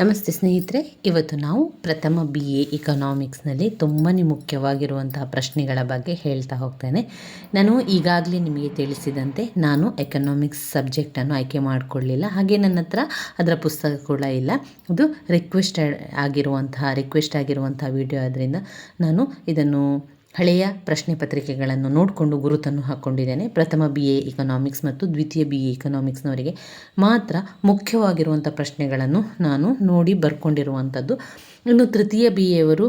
ನಮಸ್ತೆ ಸ್ನೇಹಿತರೆ, ಇವತ್ತು ನಾವು ಪ್ರಥಮ ಬಿ ಎ ಇಕನಾಮಿಕ್ಸ್ನಲ್ಲಿ ತುಂಬಾ ಮುಖ್ಯವಾಗಿರುವಂತಹ ಪ್ರಶ್ನೆಗಳ ಬಗ್ಗೆ ಹೇಳ್ತಾ ಹೋಗ್ತೇನೆ. ನಾನು ಈಗಾಗಲೇ ನಿಮಗೆ ತಿಳಿಸಿದಂತೆ ನಾನು ಎಕನಾಮಿಕ್ಸ್ ಸಬ್ಜೆಕ್ಟನ್ನು ಆಯ್ಕೆ ಮಾಡಿಕೊಳ್ಳಿಲ್ಲ, ಹಾಗೆ ನನ್ನ ಹತ್ರ ಅದರ ಪುಸ್ತಕ ಕೂಡ ಇಲ್ಲ. ಇದು ರಿಕ್ವೆಸ್ಟ್ ಆಗಿರುವಂತಹ ರಿಕ್ವೆಸ್ಟ್ ಆಗಿರುವಂತಹ ವಿಡಿಯೋ ಆದ್ದರಿಂದ ನಾನು ಇದನ್ನು ಹಳೆಯ ಪ್ರಶ್ನೆ ಪತ್ರಿಕೆಗಳನ್ನು ನೋಡಿಕೊಂಡು ಗುರುತನ್ನು ಹಾಕ್ಕೊಂಡಿದ್ದೇನೆ. ಪ್ರಥಮ ಬಿ ಎ ಇಕನಾಮಿಕ್ಸ್ ಮತ್ತು ದ್ವಿತೀಯ ಬಿ ಎ ಇಕನಾಮಿಕ್ಸ್ನವರಿಗೆ ಮಾತ್ರ ಮುಖ್ಯವಾಗಿರುವಂಥ ಪ್ರಶ್ನೆಗಳನ್ನು ನಾನು ನೋಡಿ ಬರ್ಕೊಂಡಿರುವಂಥದ್ದು. ಇನ್ನು ತೃತೀಯ ಬಿ ಎವರು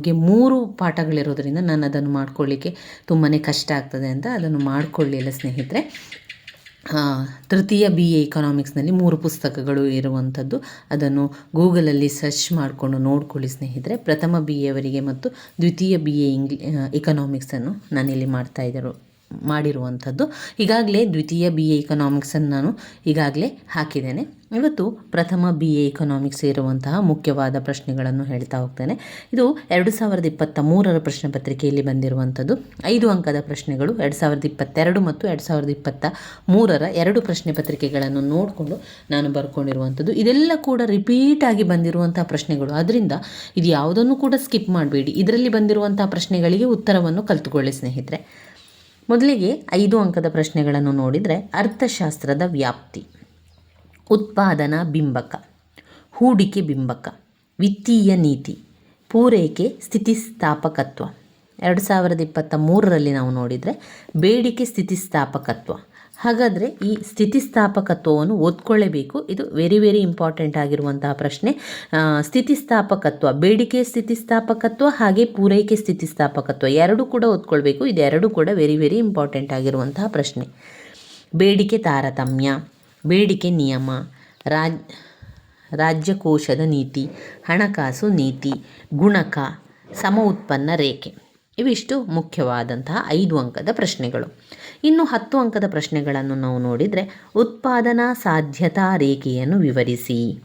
ಗೆ ಮೂರು ಪಾಠಗಳಿರೋದರಿಂದ ನಾನು ಅದನ್ನು ಮಾಡ್ಕೊಳ್ಳಿಕ್ಕೆ ತುಂಬಾ ಕಷ್ಟ ಆಗ್ತದೆ ಅಂತ ಅದನ್ನು ಮಾಡಿಕೊಳ್ಳಿಲ್ಲ ಸ್ನೇಹಿತರೆ. ತೃತೀಯ ಬಿ ಎ ಇಕನಾಮಿಕ್ಸ್ನಲ್ಲಿ ಮೂರು ಪುಸ್ತಕಗಳು ಇರುವಂಥದ್ದು. ಅದನ್ನು ಗೂಗಲಲ್ಲಿ ಸರ್ಚ್ ಮಾಡಿಕೊಂಡು ನೋಡ್ಕೊಳ್ಳಿ ಸ್ನೇಹಿತರೆ. ಪ್ರಥಮ ಬಿ ಎವರಿಗೆ ಮತ್ತು ದ್ವಿತೀಯ ಬಿ ಎ ಇಂಗ್ಲಿ ಇಕನಾಮಿಕ್ಸನ್ನು ನಾನಿಲ್ಲಿ ಮಾಡ್ತಾ ಇದ್ದರು ಮಾಡಿರುವಂಥದ್ದು. ಈಗಾಗಲೇ ದ್ವಿತೀಯ ಬಿ ಎ ಇಕನಾಮಿಕ್ಸನ್ನು ನಾನು ಈಗಾಗಲೇ ಹಾಕಿದ್ದೇನೆ. ಇವತ್ತು ಪ್ರಥಮ ಬಿ ಎ ಇಕನಾಮಿಕ್ಸ್ ಇರುವಂತಹ ಮುಖ್ಯವಾದ ಪ್ರಶ್ನೆಗಳನ್ನು ಹೇಳ್ತಾ ಹೋಗ್ತೇನೆ. ಇದು ಎರಡು ಸಾವಿರದ ಇಪ್ಪತ್ತ ಮೂರರ ಪ್ರಶ್ನೆ ಪತ್ರಿಕೆಯಲ್ಲಿ ಬಂದಿರುವಂಥದ್ದು. ಐದು ಅಂಕದ ಪ್ರಶ್ನೆಗಳು ಎರಡು ಸಾವಿರದ ಇಪ್ಪತ್ತೆರಡು ಮತ್ತು ಎರಡು ಸಾವಿರದ ಇಪ್ಪತ್ತ ಮೂರರ ಎರಡು ಪ್ರಶ್ನೆ ಪತ್ರಿಕೆಗಳನ್ನು ನೋಡಿಕೊಂಡು ನಾನು ಬರ್ಕೊಂಡಿರುವಂಥದ್ದು. ಇದೆಲ್ಲ ಕೂಡ ರಿಪೀಟ್ ಆಗಿ ಬಂದಿರುವಂಥ ಪ್ರಶ್ನೆಗಳು. ಅದರಿಂದ ಇದು ಯಾವುದನ್ನು ಕೂಡ ಸ್ಕಿಪ್ ಮಾಡಬೇಡಿ. ಇದರಲ್ಲಿ ಬಂದಿರುವಂಥ ಪ್ರಶ್ನೆಗಳಿಗೆ ಉತ್ತರವನ್ನು ಕಲ್ತುಕೊಳ್ಳಿ ಸ್ನೇಹಿತರೆ. ಮೊದಲಿಗೆ ಐದು ಅಂಕದ ಪ್ರಶ್ನೆಗಳನ್ನು ನೋಡಿದರೆ ಅರ್ಥಶಾಸ್ತ್ರದ ವ್ಯಾಪ್ತಿ. ಉತ್ಪಾದನಾ ಬಿಂಬಕ, ಹೂಡಿಕೆ ಬಿಂಬಕ, ವಿತ್ತೀಯ ನೀತಿ, ಪೂರೈಕೆ ಸ್ಥಿತಿಸ್ಥಾಪಕತ್ವ. ಎರಡು ಸಾವಿರದ ಇಪ್ಪತ್ತ ಮೂರರಲ್ಲಿ ನಾವು ನೋಡಿದರೆ ಬೇಡಿಕೆ ಸ್ಥಿತಿಸ್ಥಾಪಕತ್ವ. ಹಾಗಾದರೆ ಈ ಸ್ಥಿತಿಸ್ಥಾಪಕತ್ವವನ್ನು ಓದ್ಕೊಳ್ಳೇಬೇಕು. ಇದು ವೆರಿ ವೆರಿ ಇಂಪಾರ್ಟೆಂಟ್ ಆಗಿರುವಂತಹ ಪ್ರಶ್ನೆ. ಸ್ಥಿತಿಸ್ಥಾಪಕತ್ವ, ಬೇಡಿಕೆ ಸ್ಥಿತಿಸ್ಥಾಪಕತ್ವ ಹಾಗೆ ಪೂರೈಕೆ ಸ್ಥಿತಿಸ್ಥಾಪಕತ್ವ ಎರಡೂ ಕೂಡ ಓದ್ಕೊಳ್ಬೇಕು. ಇದೆರಡೂ ಕೂಡ ವೆರಿ ವೆರಿ ಇಂಪಾರ್ಟೆಂಟ್ ಆಗಿರುವಂತಹ ಪ್ರಶ್ನೆ. ಬೇಡಿಕೆ ತಾರತಮ್ಯ, ಬೇಡಿಕೆ ನಿಯಮ, ರಾಜ್, ರಾಜ್ಯಕೋಶದ ನೀತಿ, ಹಣಕಾಸು ನೀತಿ, ಗುಣಕ, ಸಮ ಉತ್ಪನ್ನ ರೇಖೆ. ಇವಿಷ್ಟು ಮುಖ್ಯವಾದಂತಹ ಐದು ಅಂಕದ ಪ್ರಶ್ನೆಗಳು. ಇನ್ನು ಹತ್ತು ಅಂಕದ ಪ್ರಶ್ನೆಗಳನ್ನು ನಾವು ನೋಡಿದರೆ ಉತ್ಪಾದನಾ ಸಾಧ್ಯತಾ ರೇಖೆಯನ್ನು ವಿವರಿಸಿ.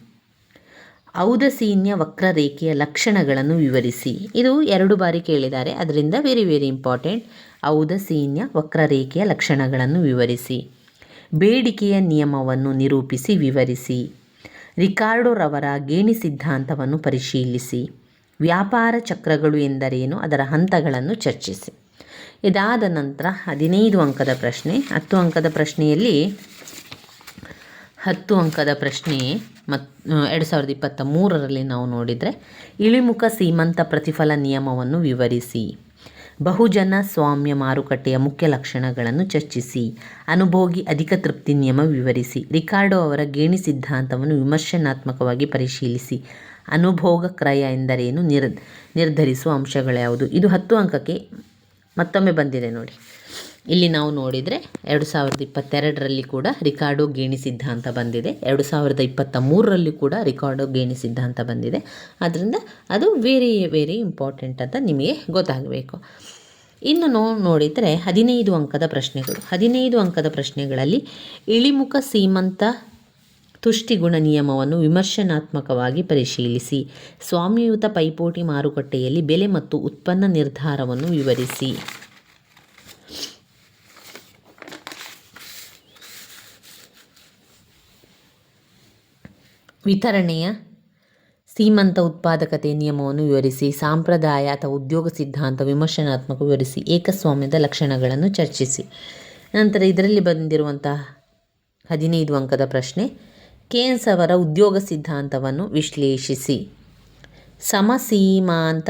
ಔದಸೀನ್ಯ ವಕ್ರರೇಖೆಯ ಲಕ್ಷಣಗಳನ್ನು ವಿವರಿಸಿ. ಇದು ಎರಡು ಬಾರಿ ಕೇಳಿದ್ದಾರೆ. ಅದರಿಂದ ವೆರಿ ವೆರಿ ಇಂಪಾರ್ಟೆಂಟ್ ಔದಸೀನ್ಯ ವಕ್ರರೇಖೆಯ ಲಕ್ಷಣಗಳನ್ನು ವಿವರಿಸಿ. ಬೇಡಿಕೆಯ ನಿಯಮವನ್ನು ನಿರೂಪಿಸಿ ವಿವರಿಸಿ. ರಿಕಾರ್ಡೋರವರ ಗೇಣಿ ಸಿದ್ಧಾಂತವನ್ನು ಪರಿಶೀಲಿಸಿ. ವ್ಯಾಪಾರ ಚಕ್ರಗಳು ಎಂದರೇನು? ಅದರ ಹಂತಗಳನ್ನು ಚರ್ಚಿಸಿ. ಇದಾದ ನಂತರ ಹದಿನೈದು ಅಂಕದ ಪ್ರಶ್ನೆ. ಹತ್ತು ಅಂಕದ ಪ್ರಶ್ನೆಯಲ್ಲಿ, ಹತ್ತು ಅಂಕದ ಪ್ರಶ್ನೆ ಮತ್, ಎರಡು ಸಾವಿರದ ಇಪ್ಪತ್ತ ಮೂರರಲ್ಲಿ ನಾವು ನೋಡಿದರೆ, ಇಳಿಮುಖ ಸೀಮಂತ ಪ್ರತಿಫಲ ನಿಯಮವನ್ನು ವಿವರಿಸಿ. ಬಹುಜನ ಸ್ವಾಮ್ಯ ಮಾರುಕಟ್ಟೆಯ ಮುಖ್ಯ ಲಕ್ಷಣಗಳನ್ನು ಚರ್ಚಿಸಿ. ಅನುಭೋಗಿ ಅಧಿಕ ತೃಪ್ತಿ ನಿಯಮ ವಿವರಿಸಿ. ರಿಕಾರ್ಡೋ ಅವರ ಗೇಣಿ ಸಿದ್ಧಾಂತವನ್ನು ವಿಮರ್ಶನಾತ್ಮಕವಾಗಿ ಪರಿಶೀಲಿಸಿ. ಅನುಭೋಗ ಕ್ರಯ ಎಂದರೇನು? ನಿರ್, ನಿರ್ಧರಿಸುವ ಅಂಶಗಳು ಯಾವುದು? ಇದು ಹತ್ತು ಅಂಕಕ್ಕೆ ಮತ್ತೊಮ್ಮೆ ಬಂದಿದೆ ನೋಡಿ. ಇಲ್ಲಿ ನಾವು ನೋಡಿದರೆ ಎರಡು ಸಾವಿರದ ಇಪ್ಪತ್ತೆರಡರಲ್ಲಿ ಕೂಡ ರಿಕಾರ್ಡೋ ಗೇಣಿ ಸಿದ್ಧಾಂತ ಬಂದಿದೆ. ಎರಡು ಸಾವಿರದ ಇಪ್ಪತ್ತ ಮೂರರಲ್ಲಿ ಕೂಡ ರಿಕಾರ್ಡೋ ಗೇಣಿ ಸಿದ್ಧಾಂತ ಬಂದಿದೆ. ಆದ್ದರಿಂದ ಅದು ವೆರಿ ವೆರಿ ಇಂಪಾರ್ಟೆಂಟ್ ಅಂತ ನಿಮಗೆ ಗೊತ್ತಾಗಬೇಕು. ಇನ್ನು ನೋ, ನೋಡಿದರೆ ಹದಿನೈದು ಅಂಕದ ಪ್ರಶ್ನೆಗಳು. ಹದಿನೈದು ಅಂಕದ ಪ್ರಶ್ನೆಗಳಲ್ಲಿ ಇಳಿಮುಖ ಸೀಮಂತ ತುಷ್ಟಿಗುಣ ನಿಯಮವನ್ನು ವಿಮರ್ಶನಾತ್ಮಕವಾಗಿ ಪರಿಶೀಲಿಸಿ. ಸ್ವಾಮ್ಯಯುತ ಪೈಪೋಟಿ ಮಾರುಕಟ್ಟೆಯಲ್ಲಿ ಬೆಲೆ ಮತ್ತು ಉತ್ಪನ್ನ ನಿರ್ಧಾರವನ್ನು ವಿವರಿಸಿ. ವಿತರಣೆಯ ಸೀಮಂತ ಉತ್ಪಾದಕತೆ ನಿಯಮವನ್ನು ವಿವರಿಸಿ. ಸಾಂಪ್ರದಾಯ ಅಥವಾ ಉದ್ಯೋಗ ಸಿದ್ಧಾಂತ ವಿಮರ್ಶನಾತ್ಮಕ ವಿವರಿಸಿ. ಏಕಸ್ವಾಮ್ಯದ ಲಕ್ಷಣಗಳನ್ನು ಚರ್ಚಿಸಿ. ನಂತರ ಇದರಲ್ಲಿ ಬಂದಿರುವಂತಹ ಹದಿನೈದು ಅಂಕದ ಪ್ರಶ್ನೆ. ಕೇನ್ಸ್ ಅವರ ಉದ್ಯೋಗ ಸಿದ್ಧಾಂತವನ್ನು ವಿಶ್ಲೇಷಿಸಿ. ಸಮಸೀಮಾಂತ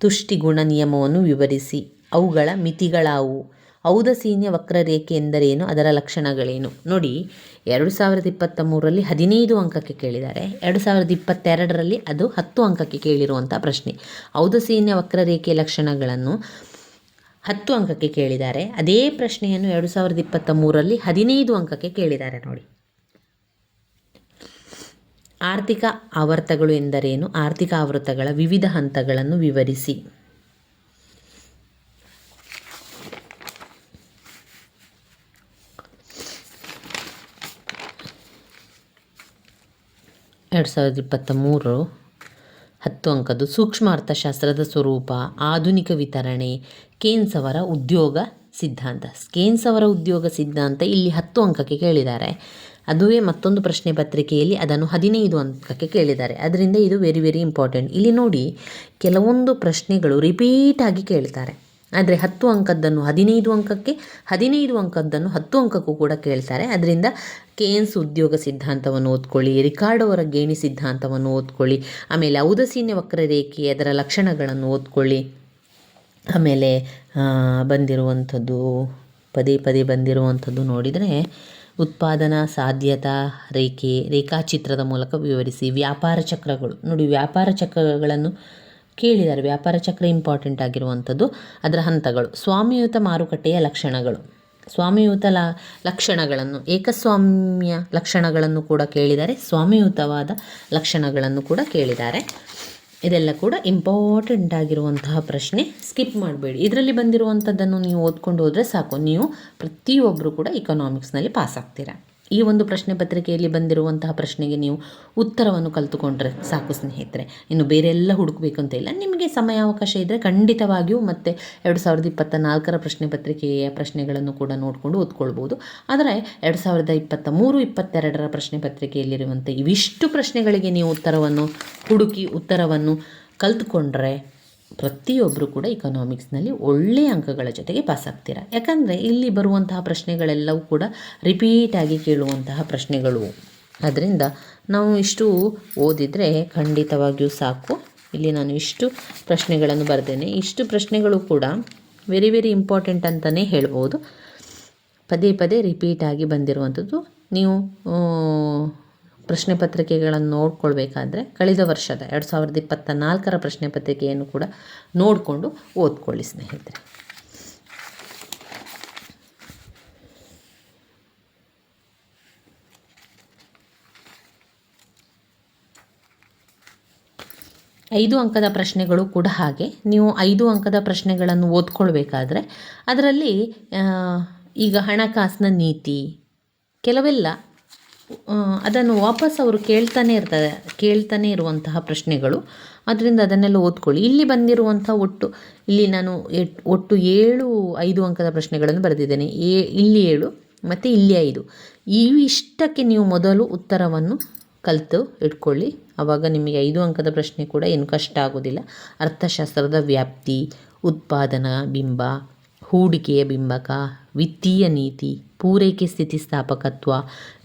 ತುಷ್ಟಿಗುಣ ನಿಯಮವನ್ನು ವಿವರಿಸಿ. ಅವುಗಳ ಮಿತಿಗಳಾವು. ಔದಸೀನ್ಯ ವಕ್ರರೇಖೆ ಎಂದರೇನು? ಅದರ ಲಕ್ಷಣಗಳೇನು? ನೋಡಿ ಎರಡು ಸಾವಿರದ ಇಪ್ಪತ್ತ ಮೂರರಲ್ಲಿ ಹದಿನೈದು ಅಂಕಕ್ಕೆ ಕೇಳಿದ್ದಾರೆ. ಎರಡು ಸಾವಿರದ ಇಪ್ಪತ್ತೆರಡರಲ್ಲಿ ಅದು ಹತ್ತು ಅಂಕಕ್ಕೆ ಕೇಳಿರುವಂಥ ಪ್ರಶ್ನೆ. ಔದಸೀನ್ಯ ವಕ್ರರೇಖೆಯ ಲಕ್ಷಣಗಳನ್ನು ಹತ್ತು ಅಂಕಕ್ಕೆ ಕೇಳಿದ್ದಾರೆ. ಅದೇ ಪ್ರಶ್ನೆಯನ್ನು ಎರಡು ಸಾವಿರದ ಇಪ್ಪತ್ತ ಮೂರರಲ್ಲಿ ಹದಿನೈದು ಅಂಕಕ್ಕೆ ಕೇಳಿದ್ದಾರೆ ನೋಡಿ. ಆರ್ಥಿಕ ಆವರ್ತಗಳು ಎಂದರೇನು? ಆರ್ಥಿಕ ಆವೃತ್ತಗಳ ವಿವಿಧ ಹಂತಗಳನ್ನು ವಿವರಿಸಿ. ಎರಡು ಸಾವಿರದ ಇಪ್ಪತ್ತ ಮೂರು ಹತ್ತು ಅಂಕದ್ದು ಸೂಕ್ಷ್ಮ ಅರ್ಥಶಾಸ್ತ್ರದ ಸ್ವರೂಪ, ಆಧುನಿಕ ವಿತರಣೆ, ಕೇನ್ಸ್ ಅವರ ಉದ್ಯೋಗ ಸಿದ್ಧಾಂತ. ಕೇನ್ಸ್ ಅವರ ಉದ್ಯೋಗ ಸಿದ್ಧಾಂತ ಇಲ್ಲಿ ಹತ್ತು ಅಂಕಕ್ಕೆ ಕೇಳಿದ್ದಾರೆ. ಅದುವೇ ಮತ್ತೊಂದು ಪ್ರಶ್ನೆ ಪತ್ರಿಕೆಯಲ್ಲಿ ಅದನ್ನು ಹದಿನೈದು ಅಂಕಕ್ಕೆ ಕೇಳಿದ್ದಾರೆ. ಅದರಿಂದ ಇದು ವೆರಿ ವೆರಿ ಇಂಪಾರ್ಟೆಂಟ್ ಇಲ್ಲಿ ನೋಡಿ, ಕೆಲವೊಂದು ಪ್ರಶ್ನೆಗಳು ರಿಪೀಟ್ ಆಗಿ ಕೇಳ್ತಾರೆ. ಆದರೆ ಹತ್ತು ಅಂಕದ್ದನ್ನು ಹದಿನೈದು ಅಂಕಕ್ಕೆ, ಹದಿನೈದು ಅಂಕದ್ದನ್ನು ಹತ್ತು ಅಂಕಕ್ಕೂ ಕೂಡ ಕೇಳ್ತಾರೆ. ಅದರಿಂದ ಕೇನ್ಸ್ ಉದ್ಯೋಗ ಸಿದ್ಧಾಂತವನ್ನು ಓದ್ಕೊಳ್ಳಿ, ರಿಕಾರ್ಡ್ ಅವರ ಗೇಣಿ ಸಿದ್ಧಾಂತವನ್ನು ಓದ್ಕೊಳ್ಳಿ, ಆಮೇಲೆ ಔದಸೀನ್ಯ ವಕ್ರರೇಖೆ ಅದರ ಲಕ್ಷಣಗಳನ್ನು ಓದ್ಕೊಳ್ಳಿ, ಆಮೇಲೆ ಬಂದಿರುವಂಥದ್ದು, ಪದೇ ಪದೇ ಬಂದಿರುವಂಥದ್ದು ನೋಡಿದರೆ ಉತ್ಪಾದನಾ ಸಾಧ್ಯತಾ ರೇಖೆ ರೇಖಾಚಿತ್ರದ ಮೂಲಕ ವಿವರಿಸಿ ವ್ಯಾಪಾರ ಚಕ್ರಗಳು. ನೋಡಿ, ವ್ಯಾಪಾರ ಚಕ್ರಗಳನ್ನು ಕೇಳಿದ್ದಾರೆ ವ್ಯಾಪಾರ ಚಕ್ರ ಇಂಪಾರ್ಟೆಂಟ್ ಆಗಿರುವಂಥದ್ದು ಅದರ ಹಂತಗಳು. ಸ್ವಾಮಿಯುತ ಮಾರುಕಟ್ಟೆಯ ಲಕ್ಷಣಗಳು. ಸ್ವಾಮಿಯುತ ಲ, ಲಕ್ಷಣಗಳನ್ನು, ಏಕಸ್ವಾಮ್ಯ ಲಕ್ಷಣಗಳನ್ನು ಕೂಡ ಕೇಳಿದ್ದಾರೆ ಸ್ವಾಮಿಯುತವಾದ ಲಕ್ಷಣಗಳನ್ನು ಕೂಡ ಕೇಳಿದ್ದಾರೆ ಇದೆಲ್ಲ ಕೂಡ ಇಂಪಾರ್ಟೆಂಟ್ ಆಗಿರುವಂತಹ ಪ್ರಶ್ನೆ. ಸ್ಕಿಪ್ ಮಾಡಬೇಡಿ. ಇದರಲ್ಲಿ ಬಂದಿರುವಂಥದ್ದನ್ನು ನೀವು ಓದ್ಕೊಂಡು ಹೋದರೆ ಸಾಕು. ನೀವು ಪ್ರತಿಯೊಬ್ಬರು ಕೂಡ ಇಕನಾಮಿಕ್ಸ್ನಲ್ಲಿ ಪಾಸ್ ಆಗ್ತೀರಾ? ಈ ಒಂದು ಪ್ರಶ್ನೆ ಪತ್ರಿಕೆಯಲ್ಲಿ ಬಂದಿರುವಂತಹ ಪ್ರಶ್ನೆಗೆ ನೀವು ಉತ್ತರವನ್ನು ಕಲಿತುಕೊಂಡ್ರೆ ಸಾಕು ಸ್ನೇಹಿತರೆ. ಇನ್ನು ಬೇರೆ ಎಲ್ಲ ಹುಡುಕಬೇಕು ಅಂತ ಇಲ್ಲ. ನಿಮಗೆ ಸಮಯಾವಕಾಶ ಇದ್ದರೆ ಖಂಡಿತವಾಗಿಯೂ ಮತ್ತೆ ಎರಡು ಸಾವಿರದ ಇಪ್ಪತ್ತ ನಾಲ್ಕರ ಪ್ರಶ್ನೆ ಪತ್ರಿಕೆಯ ಪ್ರಶ್ನೆಗಳನ್ನು ಕೂಡ ನೋಡಿಕೊಂಡು ಓದ್ಕೊಳ್ಬೋದು. ಆದರೆ ಎರಡು ಸಾವಿರದ ಇಪ್ಪತ್ತ ಮೂರು ಇಪ್ಪತ್ತೆರಡರ ಪ್ರಶ್ನೆ ಪತ್ರಿಕೆಯಲ್ಲಿರುವಂಥ ಇವಿಷ್ಟು ಪ್ರಶ್ನೆಗಳಿಗೆ ನೀವು ಉತ್ತರವನ್ನು ಹುಡುಕಿ ಉತ್ತರವನ್ನು ಕಲಿತುಕೊಂಡ್ರೆ ಪ್ರತಿಯೊಬ್ಬರು ಕೂಡ ಇಕನಾಮಿಕ್ಸ್ನಲ್ಲಿ ಒಳ್ಳೆಯ ಅಂಕಗಳ ಜೊತೆಗೆ ಪಾಸ್ ಆಗ್ತೀರಾ. ಯಾಕಂದರೆ ಇಲ್ಲಿ ಬರುವಂತಹ ಪ್ರಶ್ನೆಗಳೆಲ್ಲವೂ ಕೂಡ ರಿಪೀಟ್ ಆಗಿ ಕೇಳುವಂತಹ ಪ್ರಶ್ನೆಗಳು. ಅದರಿಂದ ನಾವು ಇಷ್ಟು ಓದಿದರೆ ಖಂಡಿತವಾಗಿಯೂ ಸಾಕು. ಇಲ್ಲಿ ನಾನು ಇಷ್ಟು ಪ್ರಶ್ನೆಗಳನ್ನು ಬರೆದೇನೆ. ಇಷ್ಟು ಪ್ರಶ್ನೆಗಳು ಕೂಡ ವೆರಿ ವೆರಿ ಇಂಪಾರ್ಟೆಂಟ್ ಅಂತಲೇ ಹೇಳ್ಬೋದು. ಪದೇ ಪದೇ ರಿಪೀಟ್ ಆಗಿ ಬಂದಿರುವಂಥದ್ದು. ನೀವು ಪ್ರಶ್ನೆ ಪತ್ರಿಕೆಗಳನ್ನು ನೋಡ್ಕೊಳ್ಬೇಕಾದ್ರೆ ಕಳೆದ ವರ್ಷದ ಎರಡು ಸಾವಿರದ ಇಪ್ಪತ್ತ ನಾಲ್ಕರ ಪ್ರಶ್ನೆ ಪತ್ರಿಕೆಯನ್ನು ಕೂಡ ನೋಡಿಕೊಂಡು ಓದ್ಕೊಳ್ಳಿ, ಸ್ನೇಹಿತರೆ. ಐದು ಅಂಕದ ಪ್ರಶ್ನೆಗಳು ಕೂಡ ಹಾಗೆ. ನೀವು ಐದು ಅಂಕದ ಪ್ರಶ್ನೆಗಳನ್ನು ಓದ್ಕೊಳ್ಬೇಕಾದ್ರೆ ಅದರಲ್ಲಿ ಈಗ ಹಣಕಾಸಿನ ನೀತಿ, ಕೆಲವೆಲ್ಲ ಅದನ್ನು ವಾಪಸ್ ಅವರು ಕೇಳ್ತಾನೆ ಇರ್ತಾರೆ ಕೇಳ್ತಾನೆ ಇರುವಂತಹ ಪ್ರಶ್ನೆಗಳು. ಅದರಿಂದ ಅದನ್ನೆಲ್ಲ ಓದ್ಕೊಳ್ಳಿ. ಇಲ್ಲಿ ಬಂದಿರುವಂಥ ಒಟ್ಟು, ಇಲ್ಲಿ ನಾನು ಒಟ್ಟು ಏಳು, ಐದು ಅಂಕದ ಪ್ರಶ್ನೆಗಳನ್ನು ಬರೆದಿದ್ದೇನೆ. ಏ, ಇಲ್ಲಿ ಏಳು, ಮತ್ತು ಇಲ್ಲಿ ಐದು. ಇವಿಷ್ಟಕ್ಕೆ ನೀವು ಮೊದಲು ಉತ್ತರವನ್ನು ಕಲಿತು ಇಟ್ಕೊಳ್ಳಿ. ಆವಾಗ ನಿಮಗೆ ಐದು ಅಂಕದ ಪ್ರಶ್ನೆ ಕೂಡ ಏನು ಕಷ್ಟ ಆಗೋದಿಲ್ಲ. ಅರ್ಥಶಾಸ್ತ್ರದ ವ್ಯಾಪ್ತಿ, ಉತ್ಪಾದನಾ, ಬಿಂಬ, ಹೂಡಿಕೆಯ ಬಿಂಬಕ ವಿತ್ತೀಯ ನೀತಿ, ಪೂರೈಕೆ ಸ್ಥಿತಿಸ್ಥಾಪಕತ್ವ,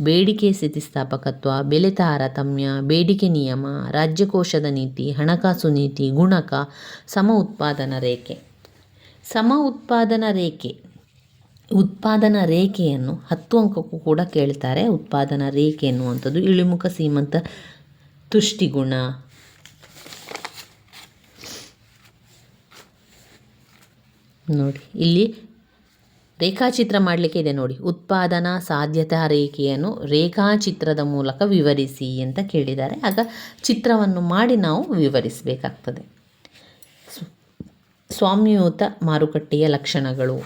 ಬೇಡಿಕೆ ಸ್ಥಿತಿಸ್ಥಾಪಕತ್ವ ಬೆಲೆ ತಾರತಮ್ಯ ಬೇಡಿಕೆ ನಿಯಮ, ರಾಜ್ಯಕೋಶದ ನೀತಿ, ಹಣಕಾಸು ನೀತಿ, ಗುಣಕ, ಸಮ ಉತ್ಪಾದನಾ ರೇಖೆ. ಸಮ ಉತ್ಪಾದನಾ ರೇಖೆ. ಉತ್ಪಾದನಾ ರೇಖೆಯನ್ನು ಹತ್ತು ಅಂಕಕ್ಕೂ ಕೂಡ ಕೇಳ್ತಾರೆ. ಉತ್ಪಾದನಾ ರೇಖೆ ಎನ್ನುವಂಥದ್ದು ಇಳಿಮುಖ ಸೀಮಂತ ತುಷ್ಟಿಗುಣ. ನೋಡಿ, ಇಲ್ಲಿ ರೇಖಾಚಿತ್ರ ಮಾಡಲಿಕ್ಕೆ ಇದೆ ನೋಡಿ. ಉತ್ಪಾದನಾ ಸಾಧ್ಯತಾ ರೇಖೆಯನ್ನು ರೇಖಾಚಿತ್ರದ ಮೂಲಕ ವಿವರಿಸಿ ಅಂತ ಕೇಳಿದ್ದಾರೆ. ಆಗ ಚಿತ್ರವನ್ನು ಮಾಡಿ ನಾವು ವಿವರಿಸಬೇಕಾಗ್ತದೆ. ಸ್ವಾಮ್ಯೂತ ಮಾರುಕಟ್ಟೆಯ ಲಕ್ಷಣಗಳು.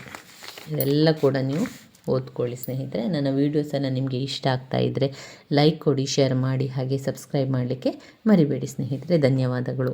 ಇದೆಲ್ಲ ಕೂಡ ನೀವು ಓದ್ಕೊಳ್ಳಿ ಸ್ನೇಹಿತರೆ. ನನ್ನ ವೀಡಿಯೋಸನ್ನು ನಿಮಗೆ ಇಷ್ಟ ಆಗ್ತಾ ಇದ್ದರೆ ಲೈಕ್ ಕೊಡಿ ಶೇರ್ ಮಾಡಿ, ಹಾಗೆ ಸಬ್ಸ್ಕ್ರೈಬ್ ಮಾಡಲಿಕ್ಕೆ ಮರಿಬೇಡಿ ಸ್ನೇಹಿತರೆ. ಧನ್ಯವಾದಗಳು.